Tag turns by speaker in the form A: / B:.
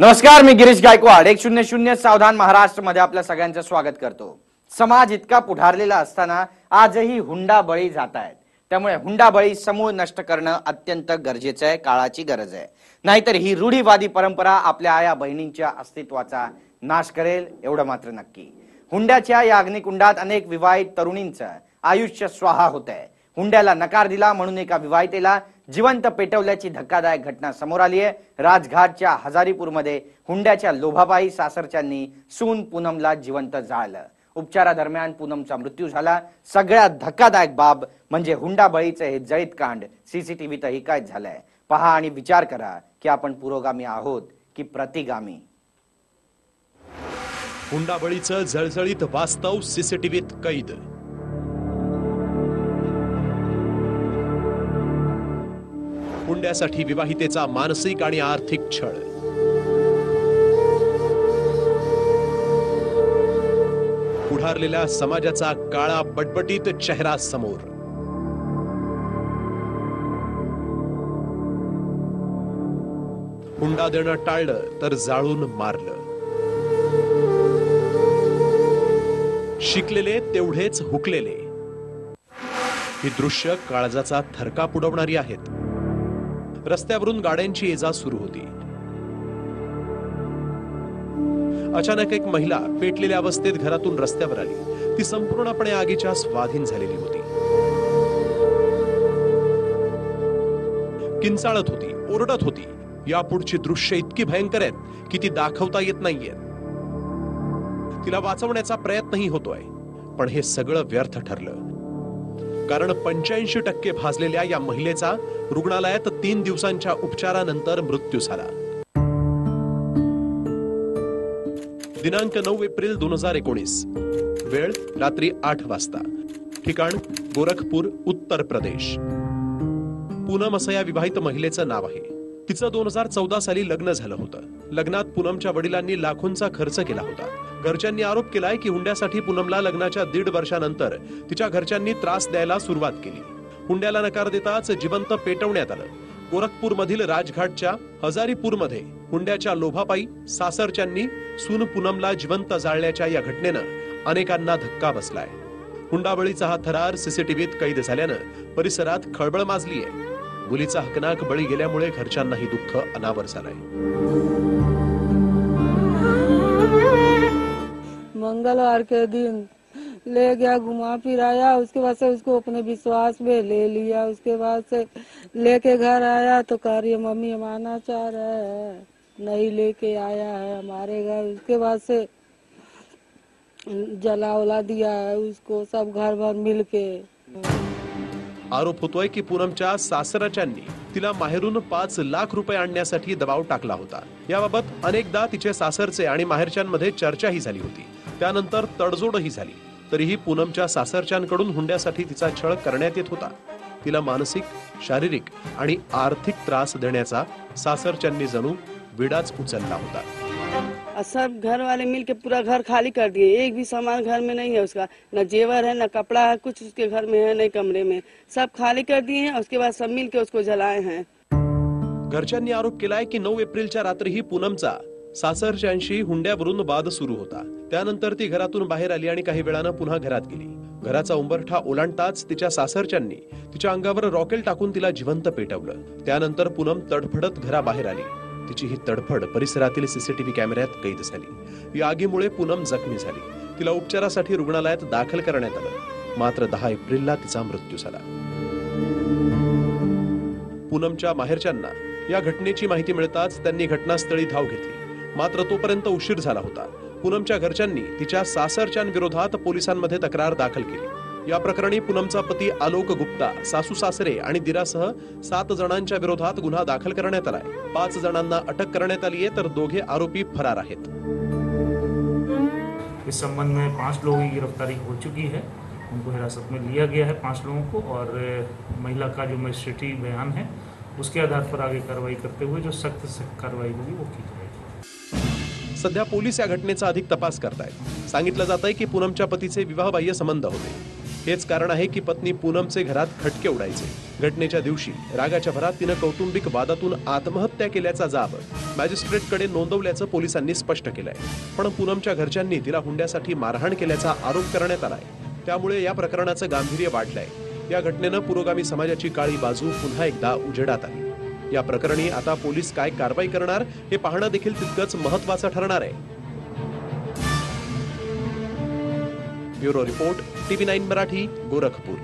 A: नमस्कार मी गिरीश गायकवाड. एक शून्य शून्य सावधान महाराष्ट्रमध्ये आपल्या सगळ्यांचं स्वागत करतो. समाज इतका पुढारलेला असताना आजही हुंडा बळी जात आहेत त्यामुळे हुंडा बळी समूळ नष्ट करणं अत्यंत गरजेचं आहे काळाची गरज आहे. नाहीतर ही रूढीवादी परंपरा आपल्या आया बहिणींच्या अस्तित्वाचा नाश करेल एवढं मात्र नक्की. हुंड्याच्या या अग्निकुंडात अनेक विवाहित तरुणींचं आयुष्य स्वाहा होत आहे हुंड्याला नकार दिला म्हणून एका विवाहितेला जिवंत पेटवल्याची धक्कादायक घटना समोर आली आहे. राजघाटच्या हजारीपूरमध्ये हुंड्याच्या लोभाबाई सासरच्यांनी सून पूनमला जिवंत जाळलं. उपचारादरम्यान पूनमचा मृत्यू झाला. सगळ्यात धक्कादायक बाब म्हणजे हुंडा बळीचं हे जळीत कांड सीसीटीव्हीतही काय झालंय. पहा आणि विचार करा की आपण पुरोगामी आहोत की प्रतिगामी?
B: हुंडाबळीचं जळजळीत वास्तव सीसीटीव्हीत कैद हुंड्यासाठी विवाहितेचा मानसिक आणि आर्थिक छळ. पुढारलेल्या समाजाचा काळा बटबटीत चेहरा समोर. हुंडा देणं टाळलं तर जाळून मारलं. शिकलेले तेवढेच हुकलेले. ही दृश्य काळजाचा थरकाप उडवणारी आहेत. रस्त्यावरून गाड्यांची ये जा सुरू होती. अचानक एक महिला पेटलेल्या अवस्थेत घरातून रस्त्यावर आली. ती संपूर्णपणे आगीच्या स्वाधीन झालेली होती. किंचाळत होती ओरडत होती. यापुढची दृश्य इतकी भयंकर आहेत की ती दाखवता येत नाहीयेत तिला वाचवण्याचा प्रयत्नही होतोय पण हे सगळं व्यर्थ ठरलं. कारण पंच्याऐंशी टक्के भाजलेल्या या महिलेचा रुग्णालयात तीन दिवसांच्या उपचारानंतर मृत्यू झाला. दिनांक नऊ एप्रिल दोन हजार एकोणीस. वेळ रात्री आठ वाजता. ठिकाण गोरखपूर उत्तर प्रदेश. पूनम असं या विवाहित महिलेचं नाव आहे. तिचं दोन हजार चौदा साली लग्न झालं होतं. लग्नात पूनमच्या वडिलांनी लाखोंचा खर्च केला होता. घरच्यांनी आरोप केलाय की हुंड्यासाठी पूनमला लग्नाच्या दीड वर्षानंतर तिच्या घरच्यांनी त्रास द्यायला सुरुवात केली. हुंड्याला नकार देताच जिवंत पेटवण्यात आलं. गोरखपूर मधील राजघाटच्या हजारीपूरमध्ये हुंड्याच्या लोभापायी सासरच्यांनी सून पूनमला जिवंत जाळल्याच्या या घटनेनं अनेकांना धक्का बसलाय. हुंडाबळीचा हा थरार सीसीटीव्हीत कैद झाल्यानं परिसरात खळबळ माजली आहे मुलीचा हकनाक बळी गेल्यामुळे घरच्यांनाही दुःख अनावर झालंय.
C: मंगलवार के दिन ले गया, घुमा फिराया, उसके बाद से उसको अपने विश्वास में ले लिया, उसके बाद से लेके घर आया तो कह रही मम्मी हम आना चाह रहे हैं, नहीं लेके आया है हमारे घर। उसके बाद से जला उला दिया है उसको, सब घर भर मिल के
B: आरोप होतोय की पूनमच्या सासरच्यांनी तिला माहेरून पाच लाख रुपये आणण्यासाठी दबाव टाकला होता. याबाबत अनेकदा तिचे सासरचे आणि माहेरच्यांमध्ये चर्चाही झाली होती. त्यानंतर तडजोडही झाली. तरीही पूनमच्या सासरच्यांकडून हुंड्यासाठी तिचा छळ करण्यात येत होता. तिला मानसिक शारीरिक आणि आर्थिक त्रास देण्याचा सासरच्यांनी जणू विडाच उचलला होता.
C: सब घर वाले मिल के पूरा घर खाली कर दिए. एक भी सामान घर में नहीं है उसका. न जेवर है न कपड़ा है कुछ उसके घर में है नहीं कमरे में. सब खाली कर दिए हैं उसके बाद सब मिल के उसको जलाए हैं.
B: घरच्यांनी आरोप केलाय की नऊ एप्रिलच्या रात्रीही पूनमचा सासरच्यांशी हुंड्यावरून वाद सुरू होता. त्यानंतर ती घरातून बाहेर आली आणि काही वेळानं पुन्हा घरात गेली. घराचा उंबरठा ओलांडताच तिच्या सासरच्यांनी तिच्या अंगावर रॉकेल टाकून तिला जिवंत पेटवलं. त्यानंतर पूनम तडफडत घराबाहेर आली. तिची ही तडफड परिसरातील सीसीटीव्ही कॅमेऱ्यात कैद झाली. या आगीमुळे पूनम जखमी झाली. तिला उपचारासाठी रुग्णालयात दाखल करण्यात आलं. मात्र दहा एप्रिलला तिचा मृत्यू झाला. पूनमच्या माहेरच्यांना या घटनेची माहिती मिळताच त्यांनी घटनास्थळी धाव घेतली. मात्र तोपर्यंत उशीर झाला होता. पूनमच्या घरच्यांनी तिच्या सासरच्यांविरोधात पोलिसांमध्ये तक्रार दाखल केली. या प्रकरणी पूनमचा पती आलोक गुप्ता सासू सासरे आणि दिरासह सात जणांच्या विरोधात गुन्हा दाखल करण्यात आलाय. पाच जणांना अटक करण्यात आली आहे तर दोघे आरोपी फरार आहेत.
D: इस संबंध में पांच लोगों की गिरफ्तारी हो चुकी है। उनको हिरासत में लिया गया है पांच लोगों को और महिला का जो मजिस्ट्रेटी बयान है उसके आधार पर आगे कार्रवाई करते हुए जो सख्त सख्त कार्रवाई होगी वो की जाएगी।
B: सध्या पोलीस या घटनेचा अधिक तपास करतायत. सांगितलं जात आहे की पूनमच्या पतीचे विवाहबाह्य संबंध होते. हेच कारण आहे की पत्नी पूनमचे घरात खटके उडायचे. घटनेच्या दिवशी रागाच्या भरात तिनं कौटुंबिक वादातून आत्महत्या केल्याचा जाब मॅजिस्ट्रेटकडे नोंदवल्याचं पोलिसांनी स्पष्ट केलंय. पण पूनमच्या घरच्यांनी तिला हुंड्यासाठी मारहाण केल्याचा आरोप करण्यात आलाय. त्यामुळे या प्रकरणाचं गांभीर्य वाढलंय. या घटनेनं पुरोगामी समाजाची काळी बाजू पुन्हा एकदा उजेडात आली. या प्रकरणी आता पोलीस काय कारवाई करणार हे पाहणं देखील तितकंच महत्वाचं ठरणार आहे. Bureau report TV nine Marathi Gorakhpur.